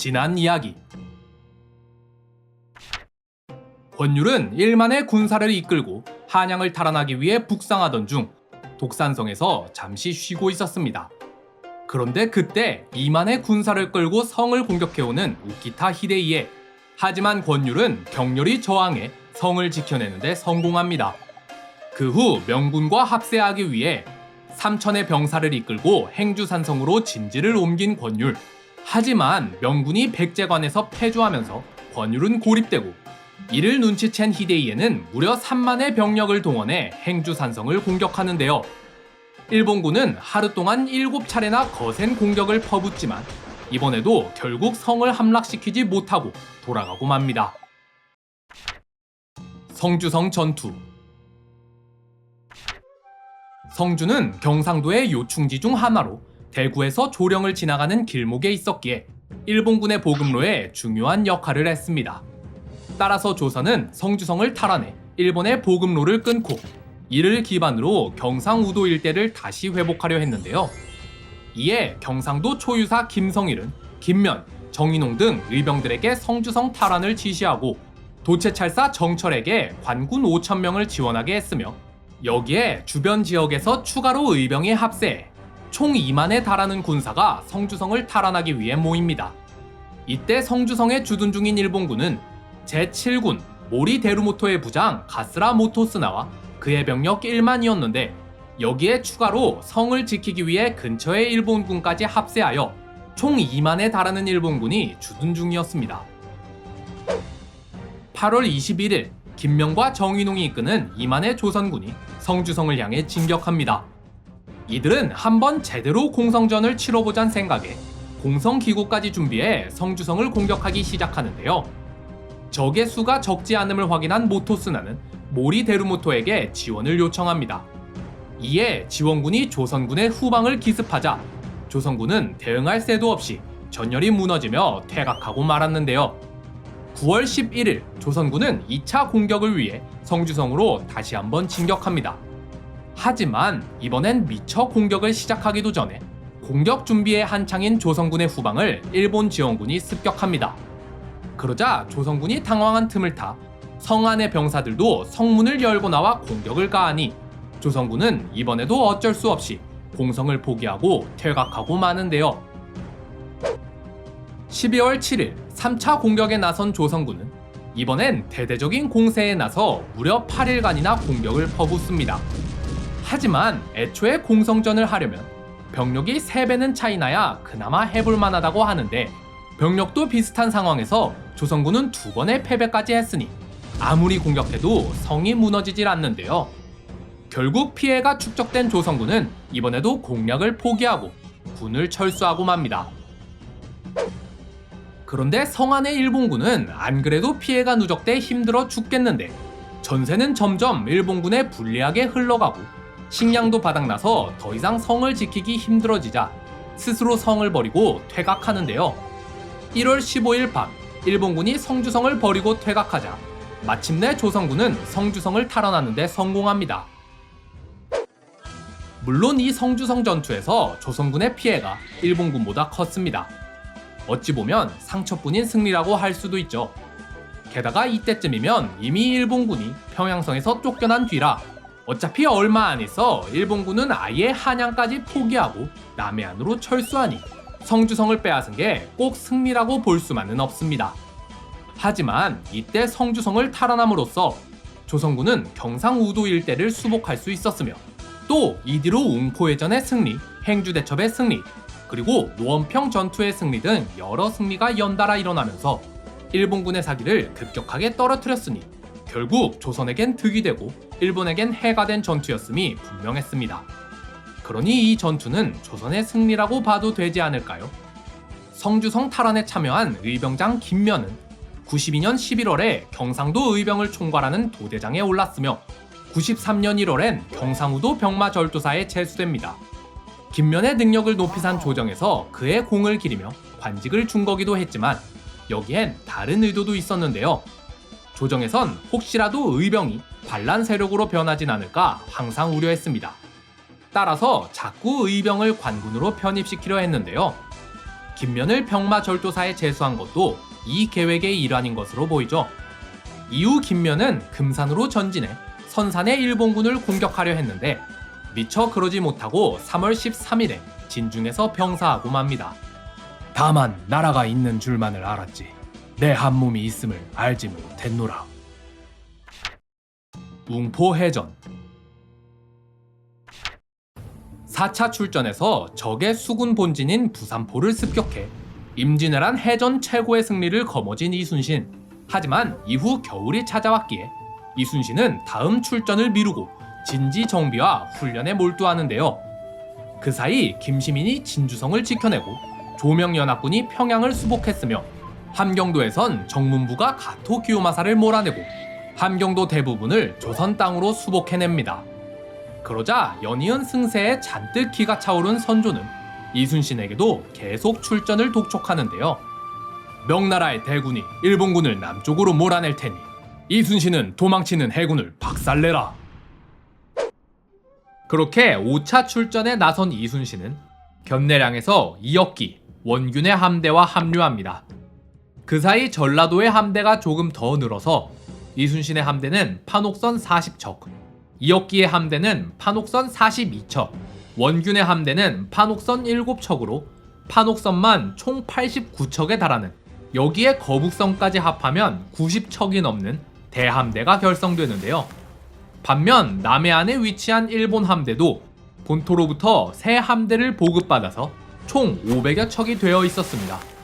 지난 이야기. 권율은 일만의 군사를 이끌고 한양을 탈환하기 위해 북상하던 중 독산성에서 잠시 쉬고 있었습니다. 그런데 그때 이만의 군사를 끌고 성을 공격해오는 우키타 히데이에 하지만 권율은 격렬히 저항해 성을 지켜내는데 성공합니다. 그 후 명군과 합세하기 위해 3천의 병사를 이끌고 행주산성으로 진지를 옮긴 권율. 하지만 명군이 백제관에서 패주하면서 권율은 고립되고 이를 눈치챈 히데이에는 무려 3만의 병력을 동원해 행주산성을 공격하는데요. 일본군은 하루 동안 7차례나 거센 공격을 퍼붓지만 이번에도 결국 성을 함락시키지 못하고 돌아가고 맙니다. 성주성 전투 성주는 경상도의 요충지 중 하나로 대구에서 조령을 지나가는 길목에 있었기에 일본군의 보급로에 중요한 역할을 했습니다. 따라서 조선은 성주성을 탈환해 일본의 보급로를 끊고 이를 기반으로 경상우도 일대를 다시 회복하려 했는데요. 이에 경상도 초유사 김성일은 김면, 정인홍 등 의병들에게 성주성 탈환을 지시하고 도채찰사 정철에게 관군 5천 명을 지원하게 했으며 여기에 주변 지역에서 추가로 의병이 합세해 총 2만에 달하는 군사가 성주성을 탈환하기 위해 모입니다. 이때 성주성에 주둔 중인 일본군은 제7군 모리 데루모토의 부장 가스라 모토스나와 그의 병력 1만이었는데 여기에 추가로 성을 지키기 위해 근처의 일본군까지 합세하여 총 2만에 달하는 일본군이 주둔 중이었습니다. 8월 21일 김명과 정인홍이 이끄는 2만의 조선군이 성주성을 향해 진격합니다. 이들은 한번 제대로 공성전을 치러보자는 생각에 공성기구까지 준비해 성주성을 공격하기 시작하는데요. 적의 수가 적지 않음을 확인한 모토스나는 모리 데루모토에게 지원을 요청합니다. 이에 지원군이 조선군의 후방을 기습하자 조선군은 대응할 새도 없이 전열이 무너지며 퇴각하고 말았는데요. 9월 11일 조선군은 2차 공격을 위해 성주성으로 다시 한번 진격합니다. 하지만 이번엔 미처 공격을 시작하기도 전에 공격 준비에 한창인 조선군의 후방을 일본 지원군이 습격합니다. 그러자 조선군이 당황한 틈을 타 성 안의 병사들도 성문을 열고 나와 공격을 가하니 조선군은 이번에도 어쩔 수 없이 공성을 포기하고 퇴각하고 마는데요. 12월 7일 3차 공격에 나선 조선군은 이번엔 대대적인 공세에 나서 무려 8일간이나 공격을 퍼붓습니다. 하지만 애초에 공성전을 하려면 병력이 3배는 차이 나야 그나마 해볼 만하다고 하는데 병력도 비슷한 상황에서 조선군은 두 번의 패배까지 했으니 아무리 공격해도 성이 무너지질 않는데요. 결국 피해가 축적된 조선군은 이번에도 공략을 포기하고 군을 철수하고 맙니다. 그런데 성안의 일본군은 안 그래도 피해가 누적돼 힘들어 죽겠는데 전세는 점점 일본군에 불리하게 흘러가고 식량도 바닥나서 더 이상 성을 지키기 힘들어지자 스스로 성을 버리고 퇴각하는데요. 1월 15일 밤 일본군이 성주성을 버리고 퇴각하자 마침내 조선군은 성주성을 탈환하는데 성공합니다. 물론 이 성주성 전투에서 조선군의 피해가 일본군보다 컸습니다. 어찌 보면 상처뿐인 승리라고 할 수도 있죠. 게다가 이때쯤이면 이미 일본군이 평양성에서 쫓겨난 뒤라 어차피 얼마 안 있어 일본군은 아예 한양까지 포기하고 남해안으로 철수하니 성주성을 빼앗은 게 꼭 승리라고 볼 수만은 없습니다. 하지만 이때 성주성을 탈환함으로써 조선군은 경상우도 일대를 수복할 수 있었으며 또 이뒤로 웅포해전의 승리, 행주대첩의 승리, 그리고 노원평 전투의 승리 등 여러 승리가 연달아 일어나면서 일본군의 사기를 급격하게 떨어뜨렸으니 결국 조선에겐 득이 되고 일본에겐 해가 된 전투였음이 분명했습니다. 그러니 이 전투는 조선의 승리라고 봐도 되지 않을까요? 성주성 탈환에 참여한 의병장 김면은 92년 11월에 경상도 의병을 총괄하는 도대장에 올랐으며 93년 1월엔 경상우도 병마 절도사에 제수됩니다. 김면의 능력을 높이 산 조정에서 그의 공을 기리며 관직을 준 거기도 했지만 여기엔 다른 의도도 있었는데요. 조정에선 혹시라도 의병이 반란 세력으로 변하진 않을까 항상 우려했습니다. 따라서 자꾸 의병을 관군으로 편입시키려 했는데요. 김면을 병마 절도사에 제수한 것도 이 계획의 일환인 것으로 보이죠. 이후 김면은 금산으로 전진해 선산의 일본군을 공격하려 했는데 미처 그러지 못하고 3월 13일에 진중에서 병사하고 맙니다. 다만 나라가 있는 줄만을 알았지 내 한 몸이 있음을 알지 못했노라. 웅포해전 4차 출전에서 적의 수군 본진인 부산포를 습격해 임진왜란 해전 최고의 승리를 거머쥔 이순신. 하지만 이후 겨울이 찾아왔기에 이순신은 다음 출전을 미루고 진지 정비와 훈련에 몰두하는데요. 그 사이 김시민이 진주성을 지켜내고 조명연합군이 평양을 수복했으며 함경도에선 정문부가 가토 기요마사를 몰아내고 함경도 대부분을 조선 땅으로 수복해냅니다. 그러자 연이은 승세에 잔뜩 기가 차오른 선조는 이순신에게도 계속 출전을 독촉하는데요. 명나라의 대군이 일본군을 남쪽으로 몰아낼 테니 이순신은 도망치는 해군을 박살내라. 그렇게 5차 출전에 나선 이순신은 견내량에서 이역기 원균의 함대와 합류합니다. 그 사이 전라도의 함대가 조금 더 늘어서 이순신의 함대는 판옥선 40척, 이역기의 함대는 판옥선 42척, 원균의 함대는 판옥선 7척으로 판옥선만 총 89척에 달하는 여기에 거북선까지 합하면 90척이 넘는 대함대가 결성되는데요. 반면 남해안에 위치한 일본 함대도 본토로부터 새 함대를 보급받아서 총 500여 척이 되어 있었습니다.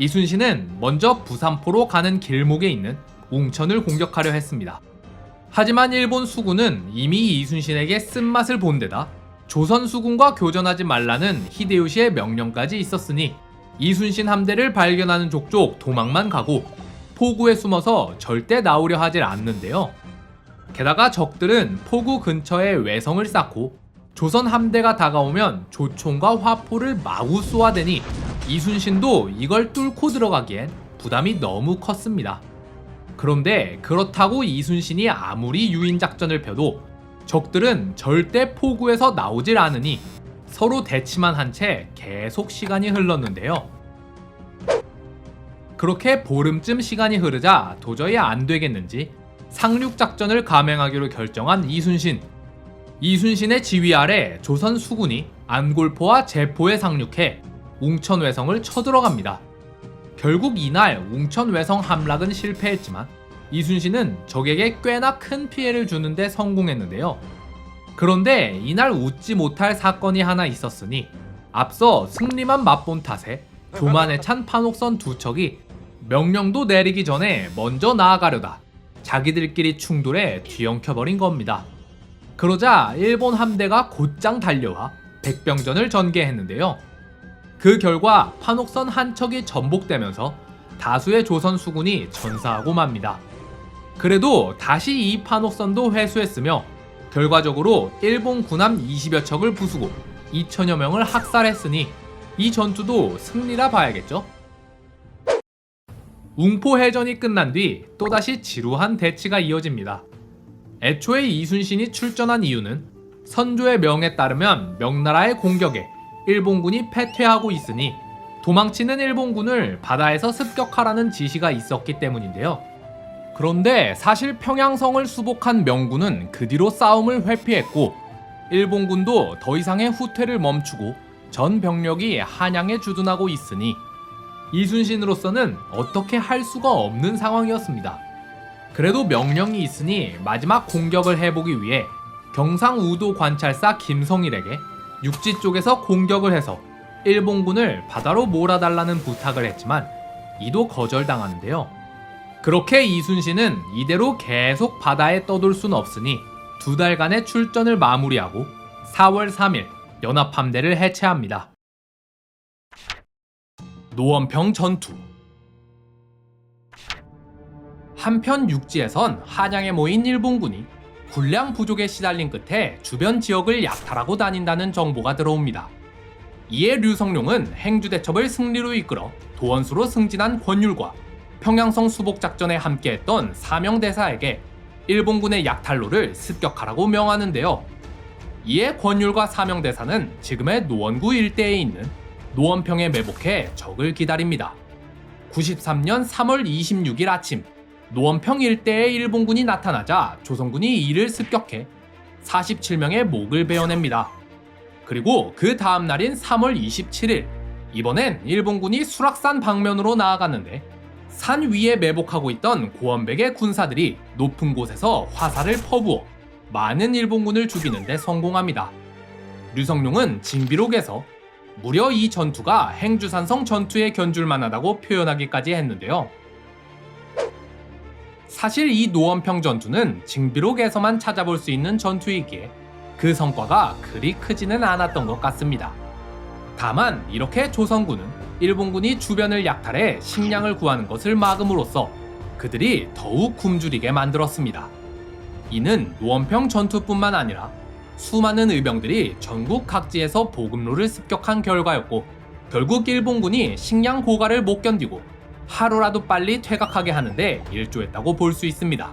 이순신은 먼저 부산포로 가는 길목에 있는 웅천을 공격하려 했습니다. 하지만 일본 수군은 이미 이순신에게 쓴맛을 본 데다 조선 수군과 교전하지 말라는 히데요시의 명령까지 있었으니 이순신 함대를 발견하는 족족 도망만 가고 포구에 숨어서 절대 나오려 하질 않는데요. 게다가 적들은 포구 근처에 외성을 쌓고 조선 함대가 다가오면 조총과 화포를 마구 쏘아대니 이순신도 이걸 뚫고 들어가기엔 부담이 너무 컸습니다. 그런데 그렇다고 이순신이 아무리 유인 작전을 펴도 적들은 절대 포구에서 나오질 않으니 서로 대치만 한 채 계속 시간이 흘렀는데요. 그렇게 보름쯤 시간이 흐르자 도저히 안 되겠는지 상륙 작전을 감행하기로 결정한 이순신. 이순신의 지휘 아래 조선 수군이 안골포와 제포에 상륙해 웅천외성을 쳐들어갑니다. 결국 이날 웅천외성 함락은 실패했지만 이순신은 적에게 꽤나 큰 피해를 주는데 성공했는데요. 그런데 이날 웃지 못할 사건이 하나 있었으니 앞서 승리만 맛본 탓에 교만에 찬 판옥선 두 척이 명령도 내리기 전에 먼저 나아가려다 자기들끼리 충돌해 뒤엉켜버린 겁니다. 그러자 일본 함대가 곧장 달려와 백병전을 전개했는데요. 그 결과 판옥선 한 척이 전복되면서 다수의 조선 수군이 전사하고 맙니다. 그래도 다시 이 판옥선도 회수했으며 결과적으로 일본 군함 20여 척을 부수고 2천여 명을 학살했으니 이 전투도 승리라 봐야겠죠? 웅포 해전이 끝난 뒤 또다시 지루한 대치가 이어집니다. 애초에 이순신이 출전한 이유는 선조의 명에 따르면 명나라의 공격에 일본군이 패퇴하고 있으니 도망치는 일본군을 바다에서 습격하라는 지시가 있었기 때문인데요. 그런데 사실 평양성을 수복한 명군은 그 뒤로 싸움을 회피했고 일본군도 더 이상의 후퇴를 멈추고 전 병력이 한양에 주둔하고 있으니 이순신으로서는 어떻게 할 수가 없는 상황이었습니다. 그래도 명령이 있으니 마지막 공격을 해보기 위해 경상우도 관찰사 김성일에게 육지 쪽에서 공격을 해서 일본군을 바다로 몰아달라는 부탁을 했지만 이도 거절당하는데요. 그렇게 이순신은 이대로 계속 바다에 떠돌 순 없으니 두 달간의 출전을 마무리하고 4월 3일 연합함대를 해체합니다. 노원평 전투 한편 육지에선 한양에 모인 일본군이 군량 부족에 시달린 끝에 주변 지역을 약탈하고 다닌다는 정보가 들어옵니다. 이에 류성룡은 행주대첩을 승리로 이끌어 도원수로 승진한 권율과 평양성 수복 작전에 함께했던 사명대사에게 일본군의 약탈로를 습격하라고 명하는데요. 이에 권율과 사명대사는 지금의 노원구 일대에 있는 노원평에 매복해 적을 기다립니다. 93년 3월 26일 아침 노원평 일대에 일본군이 나타나자 조선군이 이를 습격해 47명의 목을 베어냅니다. 그리고 그 다음 날인 3월 27일 이번엔 일본군이 수락산 방면으로 나아갔는데 산 위에 매복하고 있던 고원백의 군사들이 높은 곳에서 화살을 퍼부어 많은 일본군을 죽이는데 성공합니다. 류성룡은 징비록에서 무려 이 전투가 행주산성 전투에 견줄 만하다고 표현하기까지 했는데요. 사실 이 노원평 전투는 징비록에서만 찾아볼 수 있는 전투이기에 그 성과가 그리 크지는 않았던 것 같습니다. 다만 이렇게 조선군은 일본군이 주변을 약탈해 식량을 구하는 것을 막음으로써 그들이 더욱 굶주리게 만들었습니다. 이는 노원평 전투뿐만 아니라 수많은 의병들이 전국 각지에서 보급로를 습격한 결과였고 결국 일본군이 식량 고갈을 못 견디고 하루라도 빨리 퇴각하게 하는데 일조했다고 볼 수 있습니다.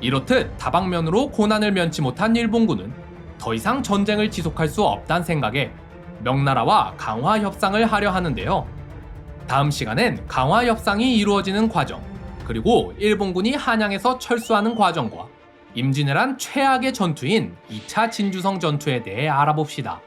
이렇듯 다방면으로 고난을 면치 못한 일본군은 더 이상 전쟁을 지속할 수 없다는 생각에 명나라와 강화 협상을 하려 하는데요. 다음 시간엔 강화 협상이 이루어지는 과정, 그리고 일본군이 한양에서 철수하는 과정과 임진왜란 최악의 전투인 2차 진주성 전투에 대해 알아봅시다.